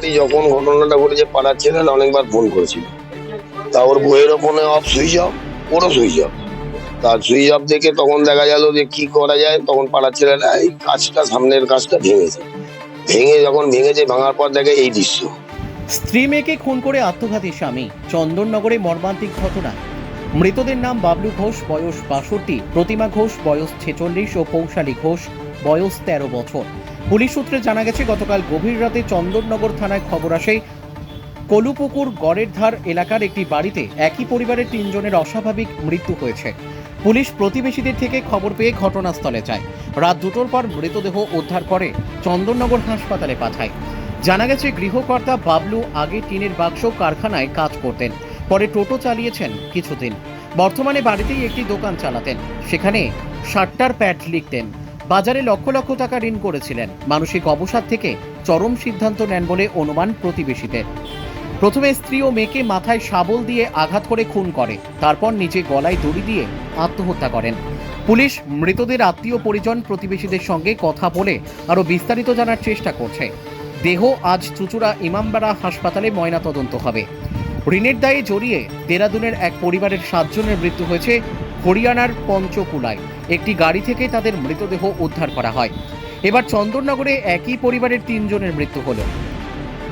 জানুয়ারি যখন ঘটনাটা ঘটেছে, পাড়ার ছেলেরা অনেকবার ফোন করেছিল। তা ওর বইয়েরও ফোনে অফ সুইচ অফ ওরও সুইচ অফ তার সুইচ অফ দেখে তখন দেখা গেল যে কি করা যায়, তখন পাড়ার ছেলেরা এই কাজটা, সামনের কাজটা ভেঙেছে। ভেঙে যখন ভেঙেছে, ভাঙার পর দেখে এই দৃশ্য। স্ত্রী মেয়েকে খুন করে আত্মঘাতী স্বামী, চন্দননগরে মর্মান্তিক ঘটনা। মৃতদের নাম বাবলু ঘোষ, বয়স বাষট্টি। প্রতিমা ঘোষ, বয়স ছেচল্লিশ ও কৌশালী ঘোষ, বয়স তেরো বছর। পুলিশ সূত্রে জানা গেছে, গতকাল গভীর রাতে চন্দননগর থানায় খবর আসে, কলুপুকুর গড়ের ধার এলাকার একটি বাড়িতে একই পরিবারের তিনজনের অস্বাভাবিক মৃত্যু হয়েছে। পুলিশ প্রতিবেশীদের থেকে খবর পেয়ে ঘটনাস্থলে যায়। রাত দুটোর পর মৃতদেহ উদ্ধার করে চন্দননগর হাসপাতালে পাঠায়। জানা গেছে, গৃহকর্তা বাবলু আগে টিনের বাক্স কারখানায় কাজ করতেন, পরে টোটো চালিয়েছেন কিছুদিন। বর্তমানে বাড়িতেই একটি দোকান চালাতেন, সেখানে ষাটটার প্যাড লিখতেন। বাজারে লক্ষ লক্ষ টাকা ঋণ করেছিলেন। মানসিক অবসাদ থেকে চরম সিদ্ধান্ত নেন বলে অনুমান প্রতিবেশীদের। প্রথমে স্ত্রী ও মেয়েকে মাথায় শাবল দিয়ে আঘাত করে খুন করে, তারপর নিজে গলায় দড়ি দিয়ে আত্মহত্যা করেন। পুলিশ মৃতদের আত্মীয় পরিজন প্রতিবেশীদের সঙ্গে কথা বলে আরও বিস্তারিত জানার চেষ্টা করছে। দেহ আজ চুচুড়া ইমামবাড়া হাসপাতালে ময়নাতদন্ত হবে। ঋণের দায়ে জড়িয়ে দেরাদুনের এক পরিবারের সাতজনের মৃত্যু হয়েছে হরিয়ানার পঞ্চকুলায় একটি গাড়ি থেকে তাদের মৃতদেহ উদ্ধার করা হয়। এবার চন্দননগরে একই পরিবারের তিনজনের মৃত্যু হল।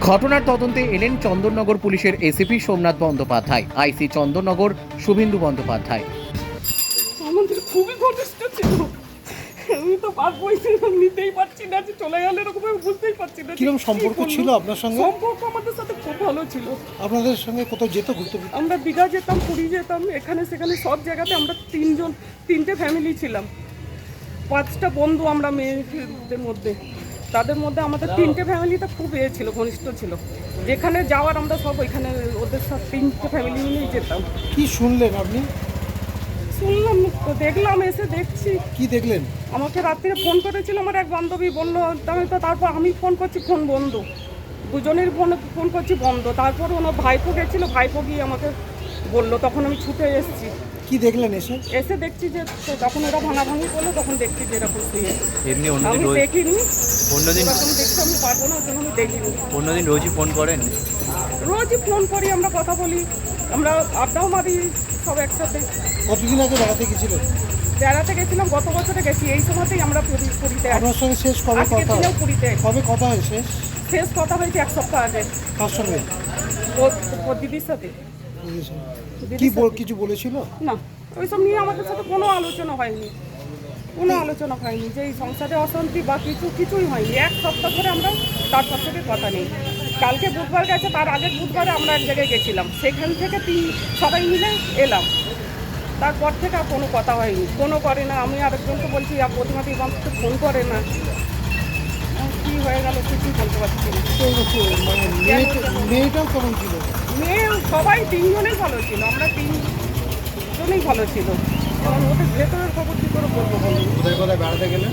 ঘটনার তদন্তে এলেন চন্দননগর পুলিশের এসিপি সোমনাথ বন্দ্যোপাধ্যায়, আইসি চন্দননগর শুভেন্দু বন্দ্যোপাধ্যায়। আমাদের খুবই ছিল আমি তো পারবোই নিতেই পারছি না যে চলে গেলে এরকম আমি বুঝতেই পারছি না কীরকম সম্পর্ক ছিল আপনার সঙ্গে? সম্পর্ক আমাদের সাথে খুব ভালো ছিল। আপনাদের সঙ্গে কোথাও যেত ঘুরতে আমরা দীঘা যেতাম পুরী যেতাম এখানে সেখানে সব জায়গাতে আমরা তিনজন তিনটে ফ্যামিলি ছিলাম। পাঁচটা বন্ধু আমরা মেয়েদের মধ্যে। তাদের মধ্যে আমাদের তিনটে ফ্যামিলিতে খুব এ ছিল ঘনিষ্ঠ ছিল। যেখানে যাওয়ার আমরা সব ওইখানে ওদের সব তিনটে ফ্যামিলি নিয়েই যেতাম। কি শুনলেন আপনি? শুনলাম তো দেখলাম এসে দেখছি। কি দেখলেন? আমাকে রাত্রে ফোন করেছিল আমার এক বান্ধবী বলল তাহলে তো তারপর আমি ফোন করছি ফোন বন্ধ। দুজনের ফোন ফোন করছি বন্ধ। তারপর ওনার ভাইপো গেছিল ভাইপো গিয়ে আমাকে বলল তখন আমি ছুটে এসেছি। কি দেখলেন এসে? এসে দেখছি যে তখন ওরা ভাঙাভাঙি করল তখন দেখছি যে এরকম শুয়ে এমনি আমি অন্যদিন রোজ দেখিনি। অন্যদিন তখন দেখতে আমি পারব না ওর জন্য আমি দেখিনি। অন্যদিন রোজই ফোন করেন? রোজই ফোন করি আমরা কথা বলি। আমরা আড্ডাও মারি সব একসাথে। কতদিন আগে বেড়াতে গেছিলেন? বেড়াতে গেছিলাম গত বছরে গেছি। এই সময়তেই আমরা পুরী পুরীতে আপনার সঙ্গে শেষ কবে কথা? দিনেও পুরীতে। কবে কথা হয় শেষ? শেষ কথা হয়েছে এক সপ্তাহ আগে। কার সঙ্গে? ওর দিদির সাথে। কি দিদির বল- সাথে। কিছু বলেছিল? না ওইসব নিয়ে আমাদের সাথে কোনো আলোচনা হয়নি। কোনো আলোচনা হয়নি যে এই সংসারে অশান্তি বা কিছু কিছুই হয়নি। এক সপ্তাহ ধরে আমরা তার থেকে কথা নেই। কালকে বুধবার গেছে তার আগের বুধবারে আমরা এক জায়গায় গেছিলাম। সেখান থেকে তিন সবাই মিলে এলাম। তারপর থেকে আর কোনো কথা হয়নি। কোনো করে না। আমি আরেকজনকে বলছি আর প্রতিমাটি আমাকে ফোন করে না। কি হয়ে গেল কিছুই বলতে পারছি তো মেয়েটাও কেমন ছিল? মেয়ে সবাই তিনজনেই ভালো ছিল। আমরা তিনজনেই ভালো ছিল। কারণ ওদের ভেতরের খবর কী করে বলব বলুন? কোথায় কোথায় বেড়াতে গেলেন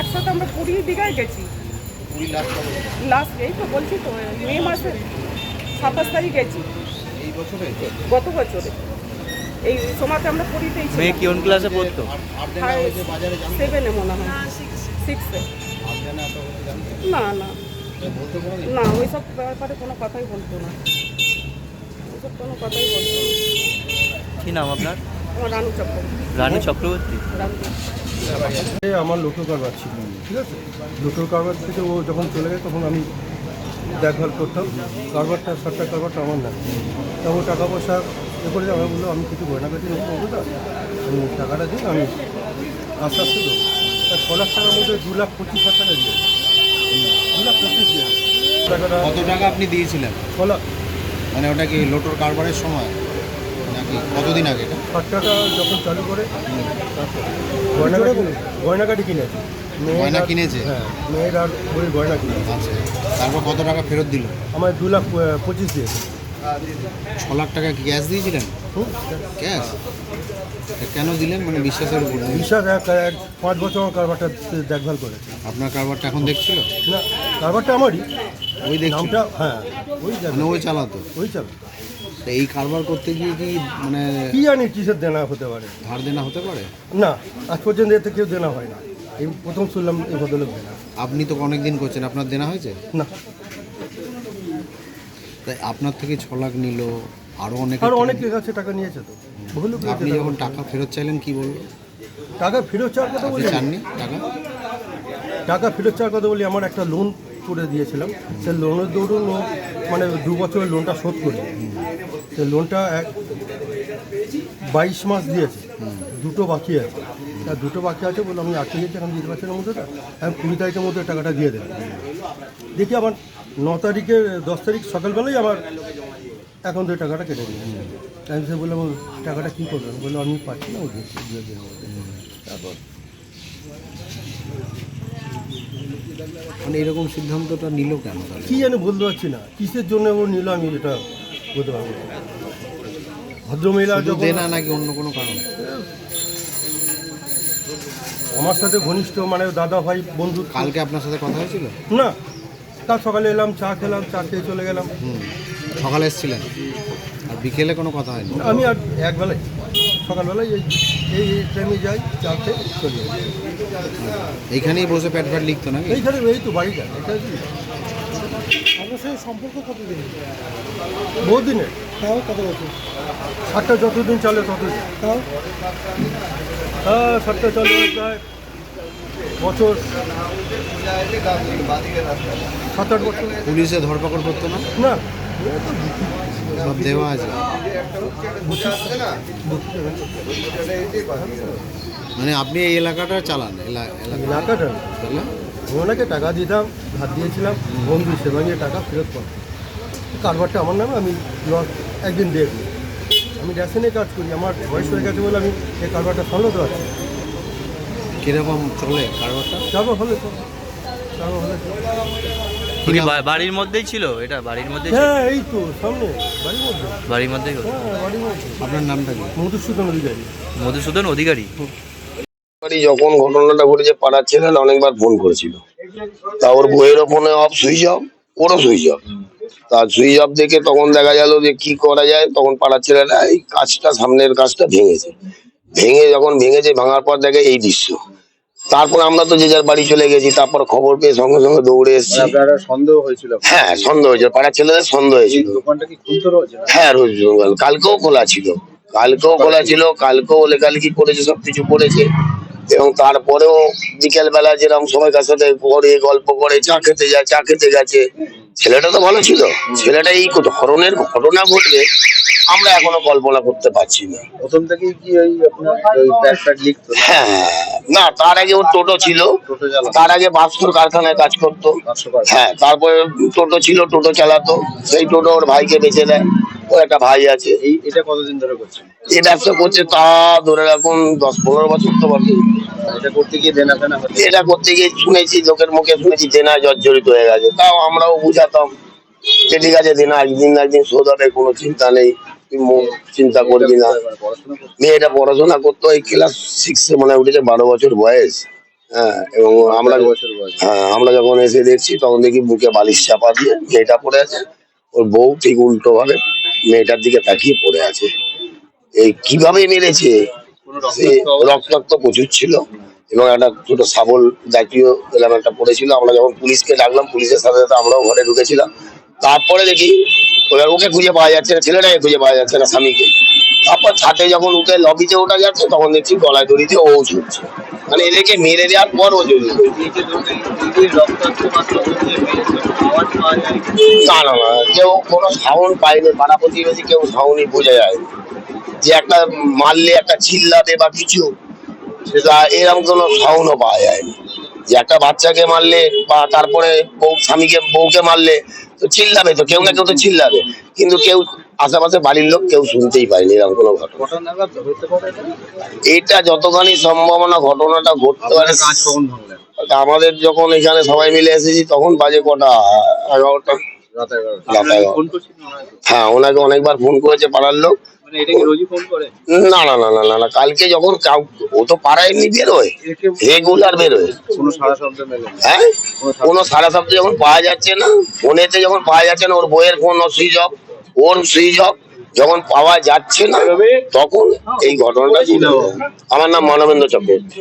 একসাথে? আমরা পুরী দীঘায় গেছি। লাস্ট এই তো বলছি তো মে মাসে সাতাশ তারিখ গেছি এই বছরে? গত বছরে। এই সময়তে আমরা পুরীতেই মেয়ে কোন ক্লাসে পড়তো? সেভেনে মনে হয়। সিক্সে জানতে না না বলতে পারো না? ওইসব ব্যাপারে কোনো কথাই বলতো না। ওইসব কোনো কথাই বলতো না। কি নাম আপনার? আমার রানু চক্র রানু চক্রবর্তী? রানু আমার লোকের কারবার ছিল। ঠিক আছে? লোকের কারবার থেকে ও যখন চলে গেছে তখন আমি দেখভাল করতাম। কারবারটা সরকার কারবারটা আমার না তখন টাকা পয়সা এ করে আমি বলল আমি কিছু গয়নাগাটি নেব বলতো আমি টাকাটা দিই আমি আস্তে আস্তে দেবো। তা ছ লাখ টাকার মধ্যে দু লাখ পঁচিশ হাজার টাকা দিয়ে দু লাখ পঁচিশ টাকাটা কত টাকা আপনি দিয়েছিলেন? ছ লাখ মানে ওটা কি লোটোর কারবারের সময়? নাকি? কতদিন আগে এটা? টাকা যখন চালু করে তারপর গয়নাগাটি গয়নাগাটি কিনেছে। গয়না কিনেছে? হ্যাঁ মেয়ের আর বইয়ের গয়না কিনেছে। আচ্ছা। তারপর কত টাকা ফেরত দিল? আমার দু লাখ পঁচিশ দিয়েছে। ছ লাখ টাকা কি ক্যাশ দিয়েছিলেন? ক্যাশ কেন দিলেন? মানে বিশ্বাসের উপর? বিশ্বাস পাঁচ বছর আমার কারবারটা দেখভাল করেছে আপনার কারবারটা এখন দেখছিল? না কারবারটা আমারই। ওই দেখছিল? হ্যাঁ ওই মানে ওই চালাতো? ওই যাবে তো এই কারবার করতে গিয়ে কি মানে কি জানি কিসের দেনা হতে পারে? ধার দেনা হতে পারে? না আজ পর্যন্ত এতে কেউ দেনা হয় না। এই প্রথম শুনলাম এই ভদ্রলোক দেনা। আপনি তো অনেক দিন করছেন আপনার দেনা হয়েছে? না। তাই আপনার থেকে ছ লাখ নিল আরও অনেক আর অনেকের কাছে টাকা নিয়েছে তো। লোক আপনি। যখন টাকা ফেরত চাইলেন কি বলল? টাকা ফেরত চাওয়ার কথা বলি চাননি টাকা? টাকা ফেরত চাওয়ার কথা বলি আমার একটা লোন করে দিয়েছিলাম। সেই লোনের দৌড়ুন মানে দু বছরের লোনটা শোধ করি। সেই লোনটা এক বাইশ মাস দিয়েছে। দুটো বাকি আছে। তা দুটো বাকি আছে বলে আমি আটকে গেছি এখন দিতে পারছি না মধ্যে। আমি কুড়ি তারিখের মধ্যে টাকাটা দিয়ে দেবো। দেখি আবার ন তারিখে দশ তারিখ সকালবেলায় আবার এখন তো টাকাটা কেটে দিই আমি সে বললাম টাকাটা কী করবেন বলল আমি পাচ্ছি না ওই দিনের মধ্যে তারপর মানে এরকম সিদ্ধান্তটা নিল কেন কি জানি বলতে পারছি না। কিসের জন্য ও নিল আমি এটা বলতে পারব ভদ্রমহিলা যখন দেনা নাকি অন্য কোনো কারণ? আমার সাথে ঘনিষ্ঠ মানে দাদা ভাই বন্ধু কালকে আপনার সাথে কথা হয়েছিল? না কাল সকালে এলাম চা খেলাম চা খেয়ে চলে গেলাম। সকালে এসেছিলেন? আর বিকেলে কোনো কথা হয়নি? আমি আর একবেলায় সকালবেলায় এই এই টাইমে যাই চা খেয়ে চলে যাই। এইখানেই বসে প্যাট প্যাট লিখতো নাকি? এইখানে এই তো বাড়িটা সাথে সম্পর্ক কতদিন বহু দিনে তাও কত বছর? সাতটা যতদিন চলে ততদিন। তাও? হ্যাঁ সাতটা চলে প্রায় বছর। সাত আট বছর। পুলিশে ধরপাকড় করতো না? না। সব দেওয়া আছে। মানে আপনি এই এলাকাটা চালান এলাকাটা? ওনাকে টাকা দিতাম ধার দিয়েছিলাম বন্ধু সে ভাঙিয়ে টাকা ফেরত পাবো। কারবারটা আমার নামে আমি একদিন দেখব। আমি রেশনে কাজ করি আমার বয়স হয়ে গেছে বলে আমি এই কারবারটা সামলাতে পারছি। কীরকম চলে কারবারটা? কারবার হলে তো কারবার হলে তো। বাড়ির মধ্যেই ছিল? এটা বাড়ির মধ্যেই হ্যাঁ এই তো সামনে বাড়ির মধ্যে। বাড়ির মধ্যেই হ্যাঁ বাড়ির মধ্যে। আপনার নামটা কি? মধুসূদন অধিকারী। মধুসূদন অধিকারী? বাড়ি যখন ঘটনাটা ঘটেছে পাড়ার ছেলেরা অনেকবার ফোন করেছিল। তা ওর বইয়েরও ফোনে অফ সুইচ অফ ওরও সুইচ অফ তার সুইচ অফ দেখে তখন দেখা গেল যে কি করা যায় তখন পাড়ার ছেলেরা এই কাজটা সামনের কাজটা ভেঙেছে। ভেঙে যখন ভেঙেছে ভাঙার পর দেখে এই দৃশ্য। তারপর আমরা তো যে যার বাড়ি চলে গেছি তারপর খবর পেয়ে সঙ্গে সঙ্গে দৌড়ে এসেছি। সন্দেহ হয়েছিল? হ্যাঁ সন্দেহ হয়েছে পাড়ার ছেলেদের সন্দেহ হয়েছিল। হ্যাঁ রোজ কালকেও খোলা ছিল। কালকেও খোলা ছিল। কালকেও লেখালেখি করেছে সবকিছু করেছে। এবং তারপরেও বিকেল বেলা যেরকম সবাই কার সাথে করে গল্প করে চা খেতে যায় চা খেতে গেছে। ছেলেটা তো ভালো ছিল। ছেলেটা এই ধরনের ঘটনা ঘটবে আমরা এখনও কল্পনা করতে পারছি না। প্রথম থেকেই কি ওই প্যাট লিখতো হ্যাঁ না তার আগে ওর টোটো ছিল। তার আগে বাস্তুর কারখানায় কাজ করতো। হ্যাঁ তারপরে টোটো ছিল টোটো চালাতো। সেই টোটো ওর ভাইকে বেঁচে দেয়। ও একটা ভাই আছে। এই এটা কতদিন ধরে করছে এই ব্যবসা করছে তা ধরে রাখুন দশ পনেরো বছর তো বটে এটা করতে গিয়ে দেনা ফেনা এটা করতে গিয়ে শুনেছি লোকের মুখে শুনেছি দেনা জর্জরিত হয়ে গেছে। তাও আমরাও বুঝাতাম যে ঠিক আছে দেনা একদিন না একদিন শোধ হবে কোনো চিন্তা নেই চিন্তা করবি না। মেয়েটা পড়াশোনা করতো এই ক্লাস সিক্সে মনে উঠেছে বারো বছর বয়স। হ্যাঁ এবং আমরা। হ্যাঁ আমরা যখন এসে দেখছি তখন দেখি বুকে বালিশ চাপা দিয়ে মেয়েটা পড়ে আছে। ওর বউ ঠিক উল্টো ভাবে মেয়েটার দিকে তাকিয়ে পড়ে আছে। এই কীভাবে মেরেছে? রক্তাক্ত প্রচুর ছিল এবং একটা ছোট সাবল জাতীয় এলাম একটা পড়েছিল। আমরা যখন পুলিশকে ডাকলাম পুলিশের সাথে সাথে আমরাও ঘরে ঢুকেছিলাম। তারপরে দেখি ওরা ওকে খুঁজে পাওয়া যাচ্ছে না ছেলেটাকে খুঁজে পাওয়া যাচ্ছে না স্বামীকে। তারপর ছাদে যখন উঠে লবিতে ওঠা যাচ্ছে তখন দেখছি গলায় দড়িতে ও ছুটছে। মানে এদেরকে মেরে দেওয়ার পর ও যায়। না না না কেউ কোনো সাউন্ড পায়নি পাড়া প্রতিবেশী কেউ সাউন্ডই বোঝা যায় যে একটা মারলে একটা চিল্লাবে বা কিছু সেটা এরকম কোনো সাউন্ডও পাওয়া যায়নি। যে একটা বাচ্চাকে মারলে বা তারপরে বউ স্বামীকে বউকে মারলে তো চিল্লাবে তো কেউ না কেউ তো চিল্লাবে। কিন্তু কেউ আশেপাশে বাড়ির লোক কেউ শুনতেই পায়নি এরকম কোনো ঘটনা। এটা? যতখানি সম্ভাবনা ঘটনাটা ঘটতে পারে। আমাদের যখন এখানে সবাই মিলে এসেছি তখন বাজে কটা? এগারোটা? হ্যাঁ ওনাকে অনেকবার ফোন করেছে পাড়ার লোক। মানে এটা কি রোজই ফোন করে? না না না না না না কালকে যখন কাউ ও তো পাড়ায় এমনি বেরোয় রেগুলার বেরোয়। কোনো সারা শব্দ হ্যাঁ? কোনো সারা শব্দ যখন পাওয়া যাচ্ছে না ফোনেতে যখন পাওয়া যাচ্ছে না ওর বইয়ের ফোন সুইচ অফ ওর সুইচ অফ যখন পাওয়া যাচ্ছে না তখন এই ঘটনাটা ছিল আমার নাম মানবেন্দ্র চক্রবর্তী।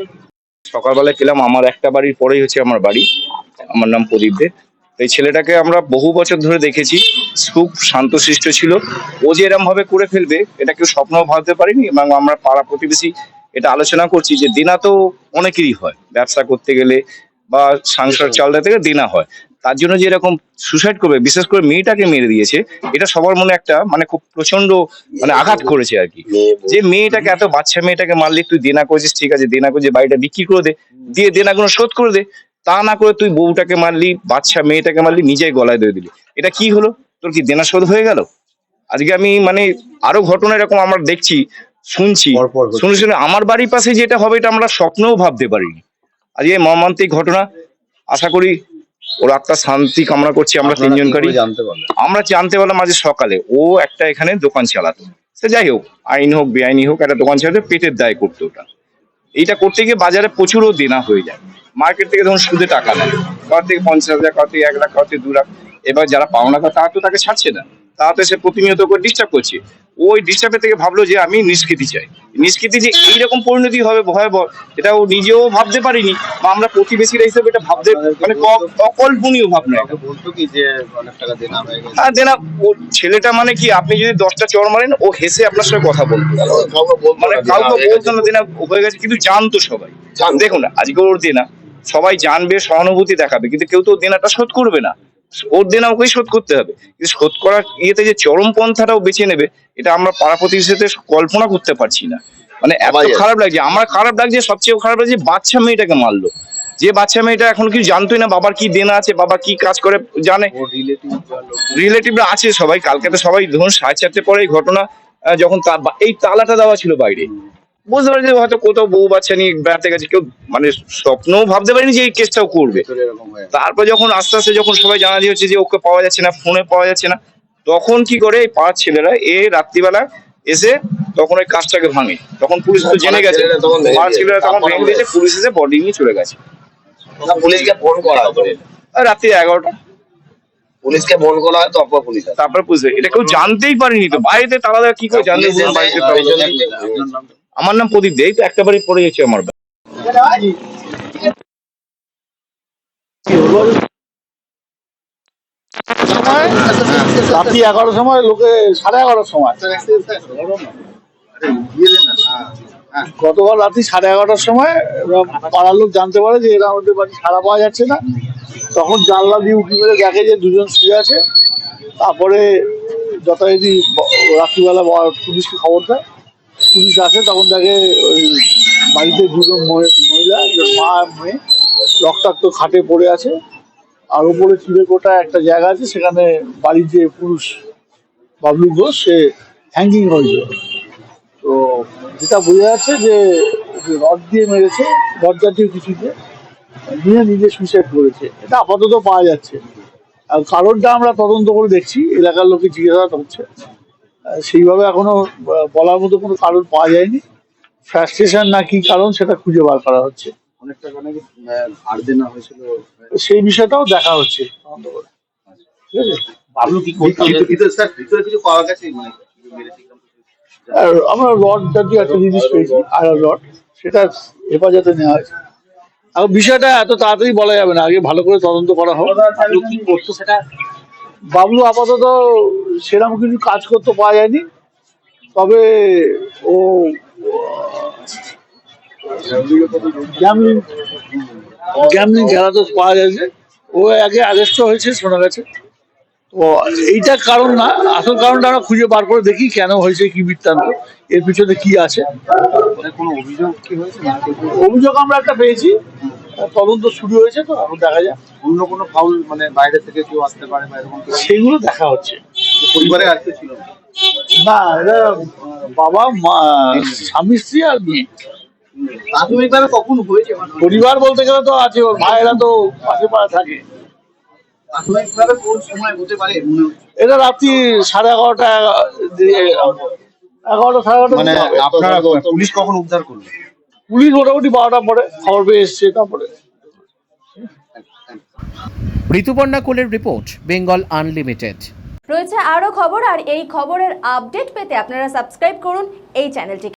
সকালবেলা পেলাম আমার একটা বাড়ির পরেই হচ্ছে আমার বাড়ি। আমার নাম প্রদীপ দে। এই ছেলেটাকে আমরা বহু বছর ধরে দেখেছি খুব শান্তশিষ্ট ছিল। ও যে এরম ভাবে করে ফেলবে এটা কেউ স্বপ্ন ভাবতে পারিনি এবং আমরা পাড়া প্রতিবেশী এটা আলোচনা করছি যে দিনা তো অনেকেরই হয়। ব্যবসা করতে গেলে বা সংসার চালাতে গেলে দিনা হয়। তার জন্য যে এরকম সুসাইড করবে বিশেষ করে মেয়েটাকে মেরে দিয়েছে এটা সবার মনে একটা মানে খুব প্রচণ্ড মানে আঘাত করেছে আর কি। যে মেয়েটাকে এত বাচ্চা মেয়েটাকে মারলি তুই দেনা করেছিস ঠিক আছে দেনা করে যে বাড়িটা বিক্রি করে দে দিয়ে দেনাগুলো শোধ করে দে। তা না করে তুই বউটাকে মারলি বাচ্চা মেয়েটাকে মারলি নিজেই গলায় দিয়ে দিলি। এটা কি হলো? তোর কি দেনা শোধ হয়ে গেল? আজকে আমি মানে আরও ঘটনা এরকম আমরা দেখছি শুনছি। শুনে শুনে আমার বাড়ির পাশে যেটা হবে এটা আমরা স্বপ্নেও ভাবতে পারিনি। আজকে এই মর্মান্তিক ঘটনা আশা করি ওর আত্মার শান্তি কামনা করছি আমরা আপনারা কি তিনজন করে করি। জানতে পারলেন? আমরা জানতে পারলাম আজ সকালে ও একটা এখানে দোকান চালাতো। সে যাই হোক আইন হোক বেআইনি হোক একটা দোকান চালাতে পেটের দায় করতো ওটা। এইটা করতে গিয়ে বাজারে প্রচুরও দেনা হয়ে যায়। মার্কেট থেকে ধরুন সুদে টাকা নেয়। কার থেকে পঞ্চাশ হাজার কার থেকে এক লাখ কার থেকে দু লাখ। এবার যারা পাওনা করে তারা তো তাকে ছাড়ছে না। তারা তো সে প্রতিনিয়ত করে ডিস্টার্ব করছে। ওই ডিস্টার্বের থেকে ভাবলো যে আমি নিষ্কৃতি চাই। নিষ্কৃতি যে এইরকম পরিণতি হবে ভয়াবহ এটা ও নিজেও ভাবতে পারিনি। বা আমরা প্রতিবেশীরা হিসেবে এটা ভাবতে মানে অকল্পনীয় ভাবনা। বলতো কি যে অনেক টাকা দেনা হয়ে গেছে? দেনা ও ছেলেটা মানে কি আপনি যদি দশটা চর মারেন ও হেসে আপনার সঙ্গে কথা বলবে। বলতো মানে কাউকে বলতো। না দেনা হয়ে গেছে কিন্তু জানতো সবাই। দেখুন আজকে ওর দেনা। সবাই জানবে সহানুভূতি দেখাবে কিন্তু কেউ তো দেনাটা শোধ করবে না। ওর দেনা ওকেই শোধ করতে হবে। কিন্তু শোধ করার ইয়েতে যে চরম পন্থাটাও বেছে নেবে এটা আমরা পাড়া প্রতিবেশীতে কল্পনা করতে পারছি না। মানে এত খারাপ লাগছে। আমার খারাপ লাগছে সবচেয়ে খারাপ লাগছে বাচ্চা মেয়েটাকে মারলো। যে বাচ্চা মেয়েটা এখন কিছু জানতোই না বাবার কি দেনা আছে বাবা কি কাজ করে জানে। রিলেটিভ রিলেটিভরা আছে সবাই। কালকে তো সবাই ধরুন সাড়ে চারটে পরে এই ঘটনা আহ, যখন তা- এই তালাটা দেওয়া ছিল বাইরে। বুঝতে পারি যে হয়তো কোথাও বউ বাচ্চা নিয়ে বেড়াতে গেছে কেউ মানে স্বপ্নও ভাবতে পারিনি যে এই কেসটাও করবে। তারপর যখন আস্তে আস্তে যখন সবাই জানা হচ্ছে যে ওকে পাওয়া যাচ্ছে না ফোনে পাওয়া যাচ্ছে না তখন কি করে এই পাড়ার ছেলেরা এ রাত্রিবেলা এসে তখন ওই কাজটাকে ভাঙে। তখন পুলিশ তো জেনে গেছে। দিয়েছে। ছেলেরা তখন ভেঙে দিয়েছে পুলিশ। এসে বডি নিয়ে চলে গেছে। পুলিশকে ফোন করা রাত্রি এগারোটা। পুলিশকে ফোন করা হয় তারপর পুলিশ। তারপর বুঝবে এটা কেউ জানতেই পারেনি তো। বাইরেতে তারা কি করে জানতে আমার নাম প্রদীপ দে তো একটা বাড়ি পড়ে গেছে আমার রাত্রি এগারোটার সময়, লোকে সাড়ে এগারোটার সময়। গতকাল রাত্রি সাড়ে এগারোটার সময় পাড়ার লোক জানতে পারে যে এরা আমাদের বাড়ি সাড়া পাওয়া যাচ্ছে না। তখন জানলা দিয়ে উঁকি মেরে দেখে যে দুজন শুয়ে আছে। তারপরে যথারীতি রাত্রিবেলা পুলিশকে খবর দেয়। পুলিশ আসে, তখন তাকে ওই বাড়িতে মহি- মহিলা মা মেয়ে, রক্তাক্ত খাটে পড়ে আছে। আর উপরে চিড়ে কোটা একটা জায়গা আছে, সেখানে বাড়ির যে পুরুষ বাবলু ঘোষ, সে হ্যাঙ্গিং হয়েছিল তো যেটা বোঝা যাচ্ছে যে রড দিয়ে মেরেছে, রড জাতীয় কিছু দিয়ে নিয়ে নিজে সুইসাইড করেছে। এটা আপাতত পাওয়া যাচ্ছে। আর কারণটা আমরা তদন্ত করে দেখছি, এলাকার লোকে জিজ্ঞাসা হচ্ছে সেইভাবে এখনও বলার মতো কোনো কারণ পাওয়া যায়নি। ফ্রাস্ট্রেশন না কি কারণ সেটা খুঁজে বার করা হচ্ছে। অনেক ধার দেনা হয়েছিল? সেই বিষয়টাও দেখা হচ্ছে। তদন্ত করে ঠিক আছে বাবলু কি করতো স্যার ভিতরে কিছু পাওয়া গেছে? মানে আর আমরা রড জাতীয় একটা জিনিস পেয়েছি আর রড সেটা হেফাজতে নেওয়া হয়েছে। এখন বিষয়টা এত তাড়াতাড়ি বলা যাবে না আগে ভালো করে তদন্ত করা হোক। কি করতো সেটা? বাবলু আপাতত সেরকম কিছু কাজ করতে পাওয়া যায়নি। তবে ও গ্যামলিং খেলা তো পাওয়া যাচ্ছে ও আগে আরেস্ট হয়েছে শোনা গেছে। তো এইটা কারণ না আসল কারণটা আমরা খুঁজে বার করে দেখি কেন হয়েছে কি বৃত্তান্ত এর পিছনে কি আছে। মানে অভিযোগ আমরা একটা পেয়েছি। তদন্ত শুরু হয়েছে তো এখন দেখা যাক। অন্য কোনো ফাউল মানে বাইরে থেকে কেউ আসতে পারে বা এরকম সেগুলো দেখা হচ্ছে। পরিবারে আর কেউ ছিল না? এরা বাবা মা স্বামী স্ত্রী আর মেয়ে। প্রাথমিকভাবে কখন হয়েছে পরিবার বলতে গেলে তো আছে ওর ভাইয়েরা তো পাশে পাড়া থাকে। প্রাথমিকভাবে কোন সময় হতে পারে এটা রাত্রি সাড়ে এগারোটা এগারোটা সাড়ে এগারোটা মানে। আপনারা পুলিশ কখন উদ্ধার করল? পুলিশ মোটামুটি বারোটা পরে খবর পেয়ে এসছে তারপরে। ঋতুপর্ণা কোলের রিপোর্ট বেঙ্গল আনলিমিটেড। রয়েছে আরও খবর আর এই খবরের আপডেট পেতে আপনারা সাবস্ক্রাইব করুন এই চ্যানেলটিকে।